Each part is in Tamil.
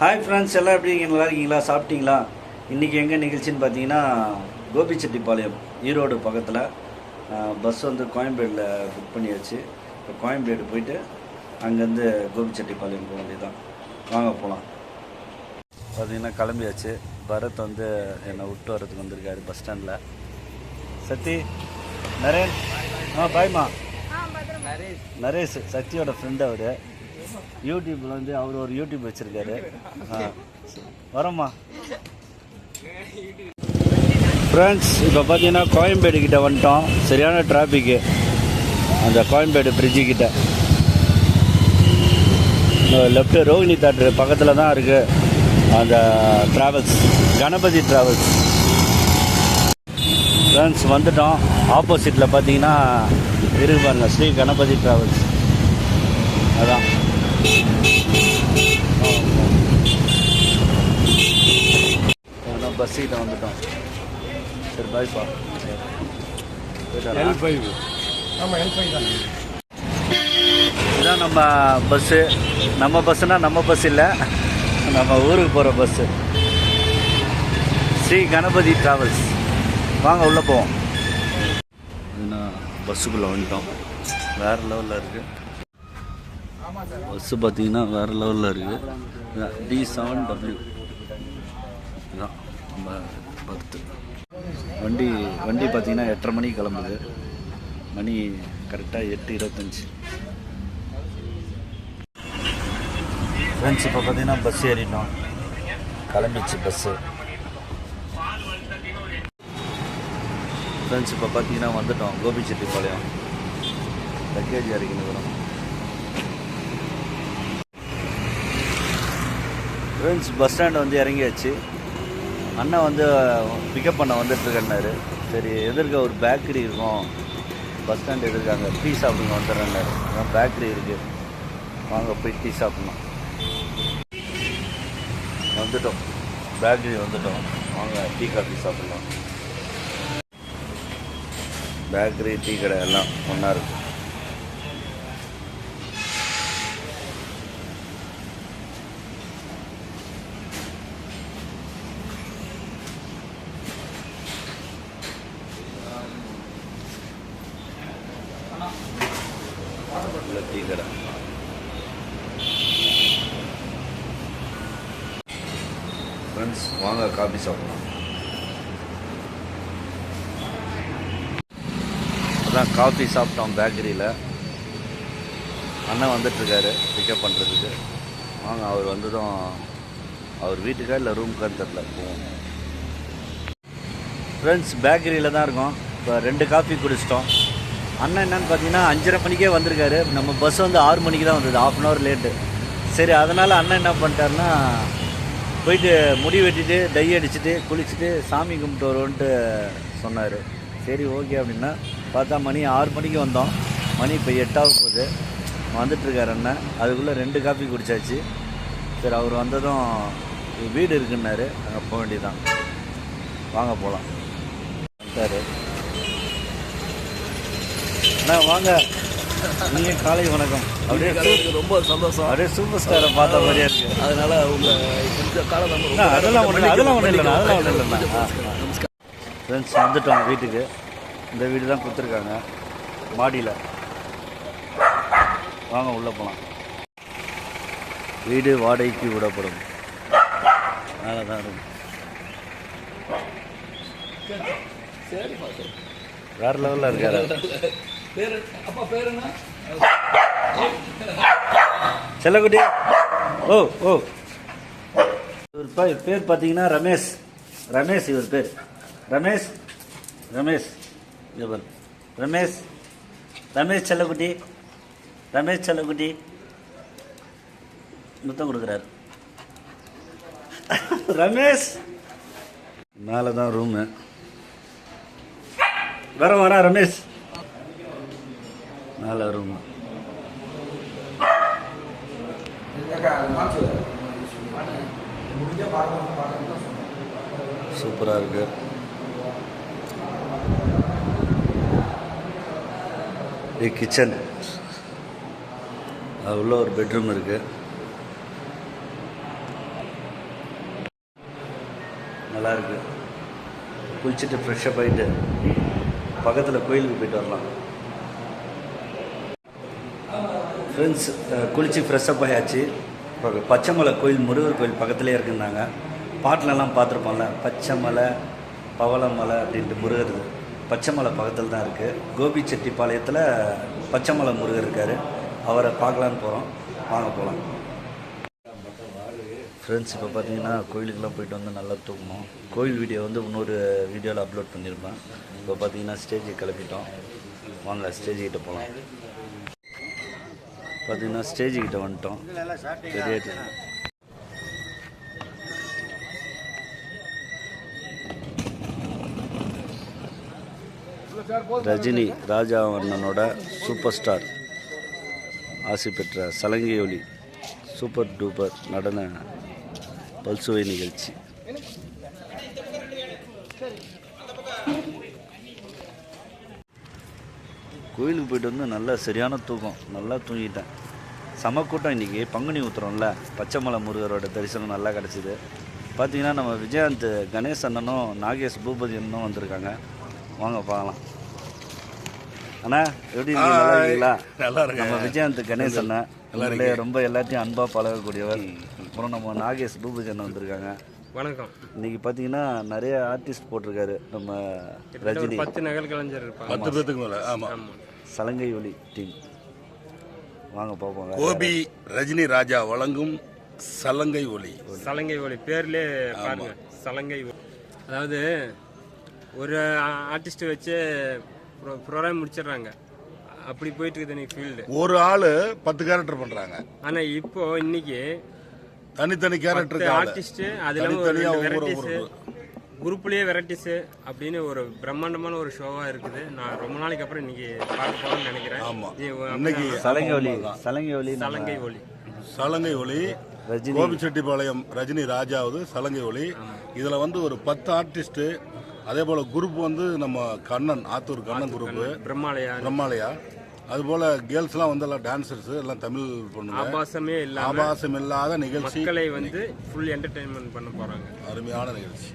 ஹாய் ஃப்ரெண்ட்ஸ் எல்லாம் எப்படி நல்லா இருக்கீங்களா? சாப்பிட்டீங்களா? இன்றைக்கி எங்கே நிகழ்ச்சின்னு பார்த்தீங்கன்னா கோபிச்செட்டிப்பாளையம் ஈரோடு பக்கத்தில். பஸ் வந்து கோயம்பேடில் புக் பண்ணியாச்சு. இப்போ கோயம்பேடு போயிட்டு அங்கேருந்து கோபிச்செட்டிப்பாளையம் போக வேண்டியதான் வாங்க போகலாம் பார்த்தீங்கன்னா கிளம்பியாச்சு. பரத் வந்து என்னை விட்டு வரதுக்கு வந்திருக்காரு பஸ் ஸ்டாண்டில் சத்தி நரேன். ஆ பாய்மா நரேஷ் சக்தியோட ஃப்ரெண்ட் அவர். யூடியூப்ல வந்து அவர் ஒரு யூடியூப் வச்சிருக்காரு. வரோம்மா. ஃப்ரெண்ட்ஸ் இப்போ பார்த்தீங்கன்னா கோயம்பேடு கிட்ட வந்துட்டோம். சரியான டிராஃபிக்கு அந்த கோயம்பேடு பிரிட்ஜு கிட்ட. லெஃப்ட் ரோஹிணி தேட்டர் பக்கத்தில் தான் இருக்குது அந்த ட்ராவல்ஸ் கணபதி ட்ராவல்ஸ் ஃப்ரெண்ட்ஸ் வந்துட்டோம். ஆப்போசிட்டில் பார்த்தீங்கன்னா இருக்கு பாருங்க ஸ்ரீ கணபதி ட்ராவல்ஸ் அதான். பஸ் கிட்ட வந்துட்டோம். சரி பாய்ப்பா எல் ஃபைவ் ஆமாம் எல் ஃபைவ் தான். இதுதான் நம்ம பஸ்ஸு நம்ம பஸ்ஸுனா நம்ம பஸ் இல்லை. நம்ம ஊருக்கு போகிற பஸ்ஸு ஸ்ரீ கணபதி ட்ராவல்ஸ் வாங்க உள்ளே போவோம். பஸ்ஸுக்குள்ளே வந்துட்டோம். வேறு லெவலில் இருக்குது பஸ்ஸு பார்த்தீங்கன்னா வேறு லெவலில் இருக்குது. டி செவன் டபிள்யூ இதுதான் நம்ம பர்த்து வண்டி வண்டி பார்த்தீங்கன்னா எட்டரை மணிக்கு கிளம்புது. மணி கரெக்டாக எட்டு இருபத்தஞ்சி. ஃப்ரெண்ட்ஸ் இப்போ பார்த்தீங்கன்னா பஸ் ஏறிட்டோம். கிளம்பிச்சு பஸ்ஸு ஃப்ரெண்ட்ஸ் இப்போ பார்த்தீங்கன்னா வந்துட்டோம். கோபிச்செட்டிப்பாளையம். லக்கேஜ் இறக்கினுக்கிறோம் ஃப்ரெண்ட்ஸ் பஸ் ஸ்டாண்ட் வந்து இறங்கியாச்சு. அண்ணன் வந்து பிக்கப் பண்ண வந்துட்டுருக்கேன்னாரு சரி எதிர்க்க ஒரு பேக்கரி இருக்கும். பஸ் ஸ்டாண்ட் எதிர்க்காங்க டீ சாப்பிடுங்க வந்துடுறேன்னாரு. அதான் பேக்கரி இருக்குது வாங்க போய் டீ சாப்பிட்ணும். வந்துட்டோம். பேக்கரி வந்துட்டோம். வாங்க டீ காஃபி சாப்பிட்லாம். பேக்கரி டீ கடை எல்லாம் ஒன்றா இருக்குது உள்ள டீ கடை ஃப்ரெண்ட்ஸ் வாங்க காஃபி சாப்பிடலாம். அதான் காஃபி சாப்பிட்டோம் பேக்கரியில் அண்ணன் வந்துட்டுருக்காரு பிக்கப் பண்ணுறதுக்கு வாங்க அவர் வந்ததும் அவர் வீட்டுக்கா இல்லை ரூம்க்கா தெரில போவோம். ஃப்ரெண்ட்ஸ் பேக்கரியில் தான் இருக்கோம். இப்போ ரெண்டு காஃபி குடிச்சிட்டோம். அண்ணன் என்னன்னு பார்த்தீங்கன்னா அஞ்சரை மணிக்கே வந்திருக்காரு. நம்ம பஸ் வந்து ஆறு மணிக்கு தான் வந்தது. ஆஃப் அன் ஹவர் லேட்டு சரி அதனால் அண்ணன் என்ன பண்ணிட்டாருன்னா போயிட்டு முடி வெட்டிட்டு டை அடிச்சுட்டு குளிச்சுட்டு சாமி கும்பிட்டு வருவோன்ட்டு சொன்னார். சரி ஓகே அப்படின்னா பார்த்தா மணி ஆறு மணிக்கு வந்தோம். மணி இப்போ எட்டாவது போகுது. வந்துட்டுருக்கார் அண்ணன். அதுக்குள்ளே ரெண்டு காஃபி குடிச்சாச்சு. சரி அவர் வந்ததும் வீடு இருக்குன்னாரு. அங்கே போக வேண்டியதான் வாங்க போகலாம் வந்துட்டாரு. அண்ணா வாங்க. நீங்கள் காலை வணக்கம். அப்படியே ரொம்ப சந்தோஷம். அப்படியே சூப்பர் ஸ்டாரை பார்த்த மாதிரியே இருக்கு. அதனால உங்க இந்த காலம் அதெல்லாம் ஒன்றும் இல்லை அதெல்லாம் ஒன்றும் இல்லைண்ணா அதெல்லாம் ஒன்றும் நமஸ்காரம் ஃப்ரெண்ட்ஸ் வந்துட்டோம் வீட்டுக்கு. இந்த வீடு தான் கொடுத்துருக்காங்க. மாடியில். வாங்க உள்ளே போகலாம் வீடு வாடகைக்கு விடப்படும். மேலே தான் இருக்கும் வேற லெவலில் இருக்காரு. பேர் அப்பா பேர் என்ன செல்லக்குட்டி. ஓ ஓ. இவர் பேர் பேர் பார்த்தீங்கன்னா ரமேஷ். ரமேஷ் இவர் பேர். ரமேஷ் ரமேஷ் இவர். ரமேஷ் ரமேஷ் செல்லக்குட்டி. ரமேஷ் செல்லக்குட்டி. முத்தம் கொடுக்குறாரு. ரமேஷ். மேலே தான் ரூமு வர வர ரமேஷ். மேலே ரூம். சூப்பராக இருக்கு. இது கிச்சன் அது உள்ள ஒரு பெட்ரூம் இருக்கு. நல்லா இருக்கு. குளிச்சுட்டு ஃப்ரெஷ்ஷப் ஆகிட்டு பக்கத்தில் கோயிலுக்கு போயிட்டு வரலாம். ஃப்ரெண்ட்ஸ் குளித்து ஃப்ரெஷ்ஷப் ஆயாச்சு. இப்போ பச்சைமலை கோயில் முருகர் கோயில் பக்கத்துலேயே இருக்குன்னாங்க. பாட்டிலெல்லாம் பார்த்துருப்போம்ல பச்சைமலை பவளமலை அப்படின்ட்டு முருகர் பச்சைமலை பக்கத்தில் தான் இருக்குது கோபி கோபிச்செட்டிப்பாளையத்தில் பச்சைமலை முருகர் இருக்கார். அவரை பார்க்கலான்னு போகிறோம் வாங்க போகலாம் ஃப்ரெண்ட்ஸ் இப்போ பார்த்தீங்கன்னா கோயிலுக்கெல்லாம் போயிட்டு வந்து நல்லா தூங்கணும் கோயில் வீடியோ வந்து இன்னொரு வீடியோவில் அப்லோட் பண்ணியிருப்பேன். இப்போ பார்த்தீங்கன்னா ஸ்டேஜுக்கு கிளப்பிட்டோம் வாங்க ஸ்டேஜ்கிட்ட போகலாம் பார்த்தீங்கன்னா ஸ்டேஜ் கிட்ட வந்துட்டோம். பெரிய ரஜினி ராஜாவர்ணனோட சூப்பர் ஸ்டார் ஆசை பெற்ற சலங்கை ஒளி சூப்பர் டூப்பர் நடன பல்சுவை நிகழ்ச்சி. கோயிலுக்கு போயிட்டு வந்து நல்லா சரியான தூக்கம். நல்லா தூங்கிட்டேன். செம கூட்டம் இன்றைக்கி பங்குனி ஊத்துறோம்ல. பச்சைமலை முருகரோட தரிசனம் நல்லா கிடச்சிது. பார்த்தீங்கன்னா நம்ம விஜயகாந்த் கணேஷ் அண்ணனும் நாகேஷ் பூபதி அண்ணனும் வந்திருக்காங்க. வாங்க பார்க்கலாம். அண்ணா எப்படி? நல்லா இருக்கீங்களா? நல்லா. நம்ம விஜயகாந்த் கணேஷ் அண்ணன் ரொம்ப எல்லாத்தையும் அன்பாக பழகக்கூடியவர். அப்புறம் நம்ம நாகேஷ் பூபதி அண்ணன் வந்திருக்காங்க. வணக்கம். இன்னைக்கு பார்த்தீங்கன்னா நிறைய ஆர்டிஸ்ட் போட்டிருக்காரு. நம்ம ரஜினி. பத்து நகல் கலைஞர் பத்து பேத்துக்கு மேல. ஆமா. சலங்கை ஒலி டீம். வாங்க பார்ப்போம் கோபி ரஜினி ராஜா வழங்கும் சலங்கை ஒலி. சலங்கை ஒளி பேர்லே பாருங்க சலங்கை ஒலி. அதாவது ஒரு ஆர்டிஸ்ட் வச்சு ப்ரோக்ராம் முடிச்சிடுறாங்க. அப்படி போயிட்டு இருக்குது இன்னைக்கு ஃபீல்டு ஒரு ஆளு பத்து கேரக்டர் பண்றாங்க. ஆனா இப்போ இன்னைக்கு தனித்தனி கேரக்டருக்கு ஆளு. ஆர்டிஸ்ட் அது இல்லாம குரூப்லயே வெரைட்டிஸ் அப்படின்னு ஒரு பிரம்மாண்டமான ஒரு ஷோவா இருக்குது. நான் ரொம்ப நாளைக்கு அப்புறம் இன்னைக்கு பார்க்க போறேன்னு நினைக்கிறேன். இன்னைக்கு சலங்கை ஒலி. சலங்கை ஒலி சலங்கை ஒலி. சலங்கை ஒலி. கோபிச்செட்டிப்பாளையம் ரஜினி ராஜாவது சலங்கை ஒலி. இதுல வந்து ஒரு பத்து ஆர்டிஸ்ட் அதே போல குரூப் வந்து நம்ம கண்ணன் ஆத்தூர் கண்ணன் குரூப் பிரம்மாலயா. பிரம்மாலயா. அது போல கேர்ள்ஸ்லாம் வந்து எல்லாம் டான்சர்ஸ் எல்லாம் தமிழ் பொண்ணுங்க. ஆபாசமே இல்லாம ஆபாசம் இல்லாத நிகழ்ச்சி. மக்களை வந்து ஃபுல் என்டர்டைன்மெண்ட் பண்ண போறாங்க. அருமையான நிகழ்ச்சி.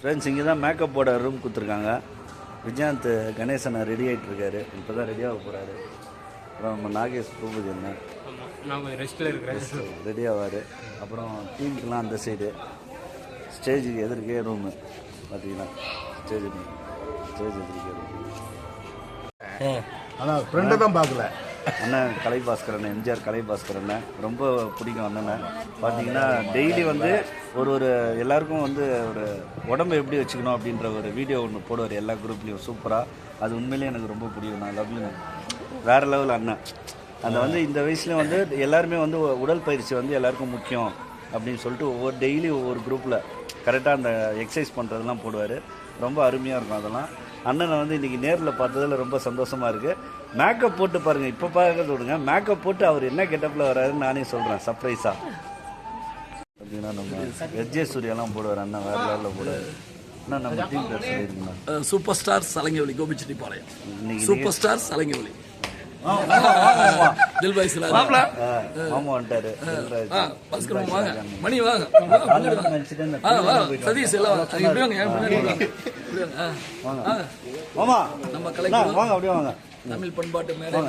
ஃப்ரெண்ட்ஸ் இங்கே தான் மேக்கப் போட ரூம் கொடுத்துருக்காங்க. விஜயகாந்த் கணேசன் ரெடி ஆகிட்டு இருக்காரு. இப்போ தான் ரெடியாக போகிறாரு அப்புறம் நம்ம நாகேஷ் பூபதி நான் கொஞ்சம் இருக்கிறேன் ரெடி ஆவார். அப்புறம் டீமுக்கெலாம் அந்த சைடு ஸ்டேஜுக்கு எதிர்க்கே ரூமு பார்த்தீங்கன்னா ஸ்டேஜ் ஸ்டேஜ் எதிர்க்கே ரூம் ஆனா ஃப்ரெண்டை தான் பார்க்கல. அண்ணன் கலை பாஸ்கரன் எம்ஜிஆர் கலை பாஸ்கரன் ரொம்ப பிடிக்கும் அண்ணனை. பார்த்தீங்கன்னா டெய்லி வந்து ஒரு ஒரு எல்லாருக்கும் வந்து ஒரு உடம்பை எப்படி வச்சுக்கணும் அப்படின்ற ஒரு வீடியோ ஒன்று போடுவார். எல்லா குரூப்லேயும் சூப்பராக அது உண்மையிலேயே எனக்கு ரொம்ப பிடிக்கும். நான் லவ்லி வேறு லெவல் அண்ணன். அந்த வந்து இந்த வயசுலேயும் வந்து எல்லாருமே வந்து உடல் பயிற்சி வந்து எல்லாருக்கும் முக்கியம் அப்படின்னு சொல்லிட்டு ஒவ்வொரு டெய்லி ஒவ்வொரு குரூப்பில் கரெக்டாக அந்த எக்ஸசைஸ் பண்ணுறதெல்லாம் போடுவார். ரொம்ப அருமையாக இருக்கும் அதெல்லாம். அண்ணனை வந்து இன்றைக்கி நேரில் பார்த்ததில் ரொம்ப சந்தோஷமாக இருக்குது மேக்கப் போட்டு பாருங்கள் இப்போ பார்க்கறது விடுங்க மேக்கப் போட்டு அவர் என்ன கெட்டப்பில் வராருன்னு நானே சொல்கிறேன் சர்ப்ரைஸாக பார்த்தீங்கன்னா நம்ம எஸ்ஜே சூர்யாலாம் போடுவார் அண்ணன் வேறு லெவலில் போடுவார். சூப்பர் ஸ்டார் சலங்கை ஒலி கோபிச்செட்டிப்பாளையம். இன்னைக்கு சூப்பர் ஸ்டார் சலங்கை ஒலி தில்பாய் சிலா மாமா வந்துட்டாரு. தில்ராஜ். பாஸ்கர் வாங்க. மணி வாங்க. சதீஷ் எல்லாம் வாங்க. மாமா நம்ம அண்ணா, கலைக்கு வாங்க அப்படியே வாங்க. தமிழ் பண்பாட்டு மேடை.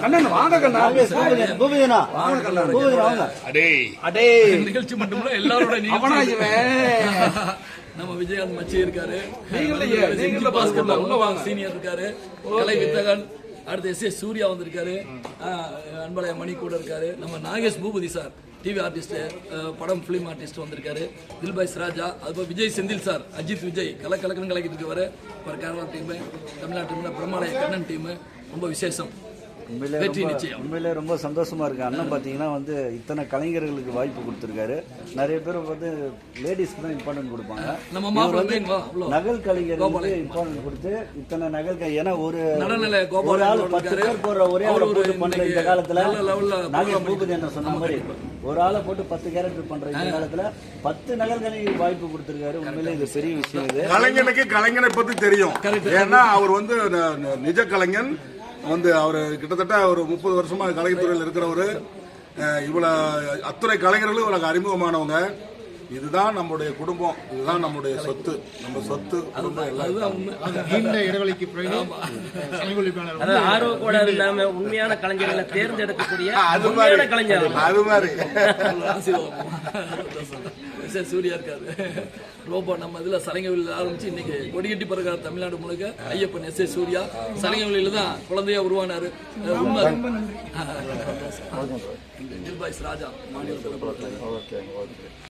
பூபதி, வாங்க அடே. நிகழ்ச்சி மட்டுமில்ல எல்லாரோட நம்ம விஜயகாந்த் மச்சி இருக்காரு. நீங்க பாஸ்கர் உள்ள வாங்க. சீனியர் இருக்காரு. கலை வித்தகன் அடுத்து எஸ் ஏ சூர்யா வந்திருக்காரு. அன்பலைய மணி கூட இருக்காரு. நம்ம Nagesh Boopathi sir. TV artist படம் ஃபிலிம் ஆர்டிஸ்ட் வந்திருக்காரு. தில்பாய் ராஜா அதுபோல் விஜய் செந்தில் சார் அஜித் விஜய் கல கலக்கணும் கலக்கிட்டு இருக்கவர் அப்புறம் கேரளா டீமு தமிழ்நாட்டு டீம்ல பிரமாலய கண்ணன் டீமு ரொம்ப விசேஷம். வெற்றி ரொம்ப நிச்சயம். உண்மையிலே ரொம்ப சந்தோஷமா இருக்கு. அண்ணன் பார்த்தீங்கன்னா வந்து இத்தனை கலைஞர்களுக்கு வாய்ப்பு கொடுத்துருக்காரு. நிறைய பேர் வந்து லேடிஸ்க்கு தான் இம்பார்ட்டன்ட் கொடுப்பாங்க. நம்ம இவர் மாப்பிள்ளை வந்து. நகல் இம்பார்ட்டன்ட் கொடுத்து இத்தனை நகல் கலை ஏன்னா ஒரு ஒரு ஆள் பத்து. பேர் போடுற ஒரே ஆளை போட்டு பண்ற இந்த காலத்துல program பூபதி என்ன சொன்ன மாதிரி. ஒரு ஆளை போட்டு பத்து கேரக்டர் பண்ற இந்த காலத்துல பத்து நகல் கலைஞருக்கு வாய்ப்பு கொடுத்துருக்காரு. உண்மையிலே இது பெரிய விஷயம் இது. கலைஞனுக்கு கலைஞனை பத்தி தெரியும். ஏன்னா அவர் வந்து நிஜ கலைஞன் வந்து அவர் கிட்டத்தட்ட ஒரு முப்பது வருஷமா கலைத்துறையில் இருக்கிறவர். இவ்வளோ இவ்வளவு அத்துறை கலைஞர்களும் இவருக்கு அறிமுகமானவங்க. இதுதான் நம்முடைய குடும்பம் இதுதான் நம்முடைய சொத்து. நம்ம சொத்து குடும்பம் எல்லாம் அதாவது ஆர்வக்கோட இல்லாம உண்மையான கலைஞர்களை தேர்ந்தெடுக்கக்கூடிய அது மாதிரி. கலைஞர் அது மாதிரி. சரி சூர்யா இருக்காரு. ரோபோ நம்ம இதுல சலங்கவெளியில் ஆரம்பிச்சு இன்னைக்கு கொடிகட்டி பிறகு தமிழ்நாடு முழுக்க ஐயப்பன் எஸ் ஏ சூர்யா சலங்கவெளியில தான் குழந்தையா உருவானாரு. உண்மை நிர்பாய்ஸ் ராஜா மாநிலத்தில்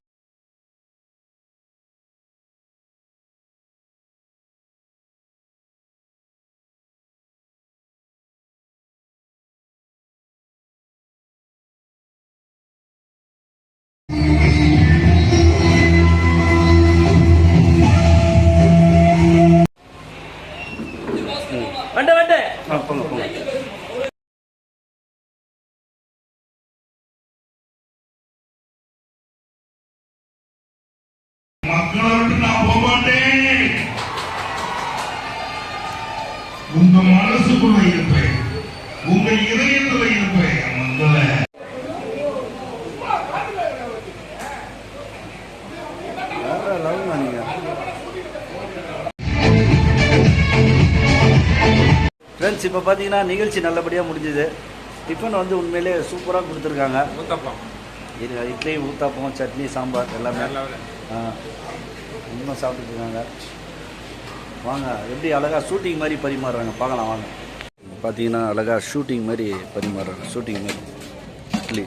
உங்க மனசுக்குள்ள இருப்பேன். உங்க இதயத்துல இருப்பேன் மக்களை ஃப்ரெண்ட்ஸ் இப்போ பார்த்தீங்கன்னா நிகழ்ச்சி நல்லபடியாக முடிஞ்சுது. டிஃபன் வந்து உண்மையிலே சூப்பராக கொடுத்துருக்காங்க. இது இட்லி ஊத்தாப்பம் சட்னி சாம்பார் எல்லாமே. ஆ இன்னும் சாப்பிட்டுட்டு இருக்காங்க. வாங்க எப்படி அழகாக ஷூட்டிங் மாதிரி பரிமாறுறாங்க? பார்க்கலாம் வாங்க. பார்த்தீங்கன்னா அழகாக ஷூட்டிங் மாதிரி பரிமாறுறாங்க. ஷூட்டிங் மாதிரி. இட்லி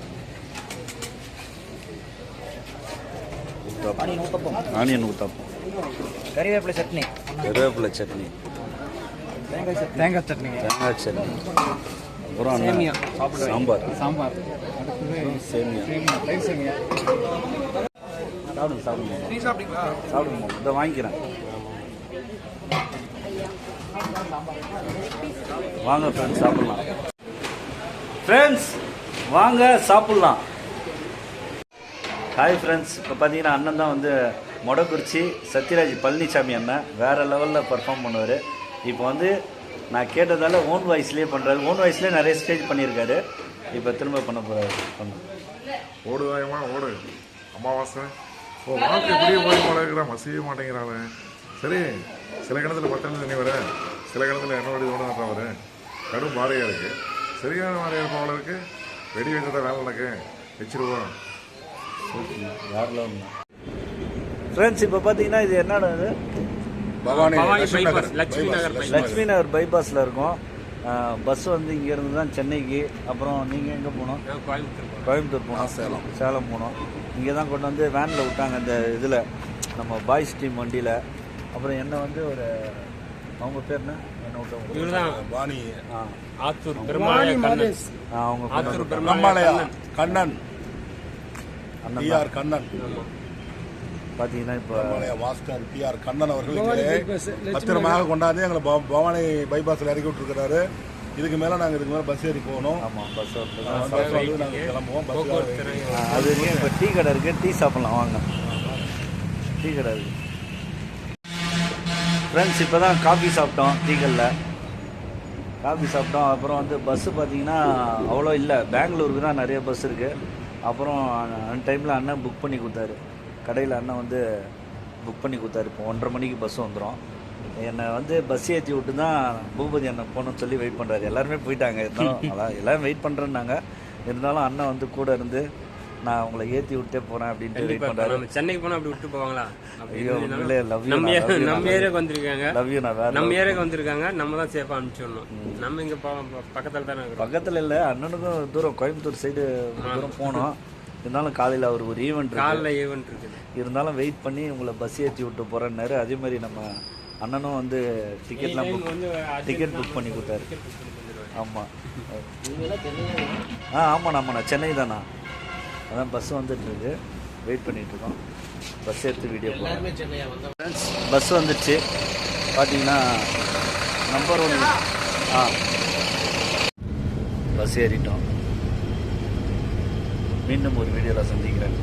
ஆனியன் ஊத்தாப்பம் கறிவேப்பிலை சட்னி. கருவேப்பிலை சட்னி. தேங்காய் சட்னி. தேங்காய் சட்னி. அப்புறம்? சாம்பார். சாம்பார். சேமியா. சேமியா. தயிர் சேமியா. சாப்பிடுங்க சாப்பிடுங்க. சாப்பிடுங்க. இதை வாங்கிக்கிறேன். வாங்க ஃப்ரெண்ட்ஸ் சாப்பிடலாம். ஃப்ரெண்ட்ஸ் வாங்க சாப்பிடலாம். ஹாய் ஃப்ரெண்ட்ஸ் இப்போ பார்த்தீங்கன்னா அண்ணன் தான் வந்து மொடக்குறிச்சி சத்யராஜ் பழனிசாமி அண்ணன். வேறு லெவலில் பர்ஃபார்ம் பண்ணுவார். இப்போ வந்து நான் கேட்டதால ஓன் வாய்ஸ்லேயே பண்ணுறாரு ஓன் வாய்ஸ்லேயே நிறைய ஸ்டேஜ் பண்ணியிருக்காரு. இப்போ திரும்ப பண்ண போகிறாரு பண்ண ஓடு வாயமா ஓடு. அமாவாசை. ஓ வாழ்க்கை இப்படியே போய் மாட்டேங்கிறான் மசிய மாட்டேங்கிறாங்க சரி சில கிணத்துல பத்தல் தண்ணி வரேன் சில கிணத்துல என்ன வடி தோணு கடும் பாறையாக இருக்கு. சரியான பாறையாக இருப்பவள இருக்கு வெடி வைத்ததா வேலை நடக்கு. வச்சிருவோம். ஃப்ரெண்ட்ஸ் இப்போ பார்த்தீங்கன்னா இது என்னடா இது? பவானி லட்சுமி நகர் லட்சுமி பைபாஸில் இருக்கும். பஸ் வந்து இங்கேருந்து தான் சென்னைக்கு. அப்புறம் நீங்கள் எங்கே போகணும் கோயம்புத்தூர். கோயம்புத்தூர் போனோம். சேலம். சேலம் போனோம். இங்கே தான் கொண்டு வந்து வேனில் விட்டாங்க இந்த இதில். நம்ம பாய்ஸ் டீம் வண்டியில். அப்புறம் என்ன வந்து ஒரு அவங்க பேர் என்ன? வாணி. ஆத்தூர் பெருமாளைய கண்ணன். அவங்க ஆத்தூர் கண்ணன். கண்ணன். அண்ணன் பி தான். ஆர் கண்ணன். பார்த்தீங்கன்னா இப்போ நம்மளைய மாஸ்டர் பி ஆர் கண்ணன் அவர்கள் பத்திரமாக கொண்டாந்து எங்களை பவ- பவானி பைபாஸில் இறக்கி விட்டுருக்கிறாரு. இதுக்கு மேலே நாங்கள் இதுக்கு மேலே பஸ் ஏறி போகணும். ஆமாம் பஸ் வந்து நாங்கள் கிளம்புவோம். பஸ் அது இப்போ டீ கடை இருக்குது டீ சாப்பிட்லாம் வாங்க. டீ கடை இருக்கு. ஃப்ரெண்ட்ஸ் இப்போ தான் காஃபி சாப்பிட்டோம் டீக்கல்ல. காஃபி சாப்பிட்டோம். அப்புறம் வந்து பஸ்ஸு பார்த்தீங்கன்னா அவ்வளோ இல்லை. பெங்களூருக்கு தான் நிறைய பஸ் இருக்குது அப்புறம் அந்த டைமில் அண்ணன் புக் பண்ணி கொடுத்தாரு. கடையில் அண்ணன் வந்து புக் பண்ணி கொடுத்தாரு. இப்போ ஒன்றரை மணிக்கு பஸ் வந்துடும் என்னை வந்து பஸ் ஏற்றி விட்டு தான் பூபதி அண்ணன் போகணும்னு சொல்லி வெயிட் பண்ணுறாரு எல்லாருமே போயிட்டாங்க. இருந்தாலும் அதான் எல்லாரும் வெயிட் பண்ணுறேன்னாங்க இருந்தாலும் அண்ணன் வந்து கூட இருந்து நான் உங்களை ஏற்றி விட்டே போகிறேன் அப்படின்ட்டு சென்னைக்கு போனா அப்படி விட்டு போவாங்களா? ஐயோ, love you நம்ம நம்ம நான். ஏரியாக்கு வந்திருக்காங்க. லவ் யூ நான் வேறு நம்ம ஏரியாக்கு வந்திருக்காங்க. நம்ம தான் சேஃபா அனுப்பிச்சிடணும் நம்ம இங்க பக்கத்துல தானே பக்கத்தில் இல்லை அண்ணனுக்கும் தூரம் கோயம்புத்தூர் சைடு தூரம் போனோம். இருந்தாலும் காலையில் அவர் ஒரு ஈவெண்ட் காலைல ஈவென்ட் இருக்குது. இருந்தாலும் வெயிட் பண்ணி உங்களை பஸ் ஏற்றி விட்டு போகிறேன்னாரு அதே மாதிரி நம்ம அண்ணனும் வந்து டிக்கெட்லாம் புக் டிக்கெட் புக் பண்ணி கொடுத்தாரு. ஆமாம் ஆ ஆமாண்ணா ஆமாண்ணா. சென்னை தானா? அதான் பஸ் வந்துட்டு இருக்கு வெயிட் பண்ணிட்டு இருக்கோம் பஸ் எடுத்து வீடியோ ஃப்ரெண்ட்ஸ் பஸ் வந்துடுச்சு பார்த்தீங்கன்னா நம்பர் ஒன் ஆ. பஸ் ஏறிட்டோம். மீண்டும் ஒரு வீடியோவில் சந்திக்கிறேன்.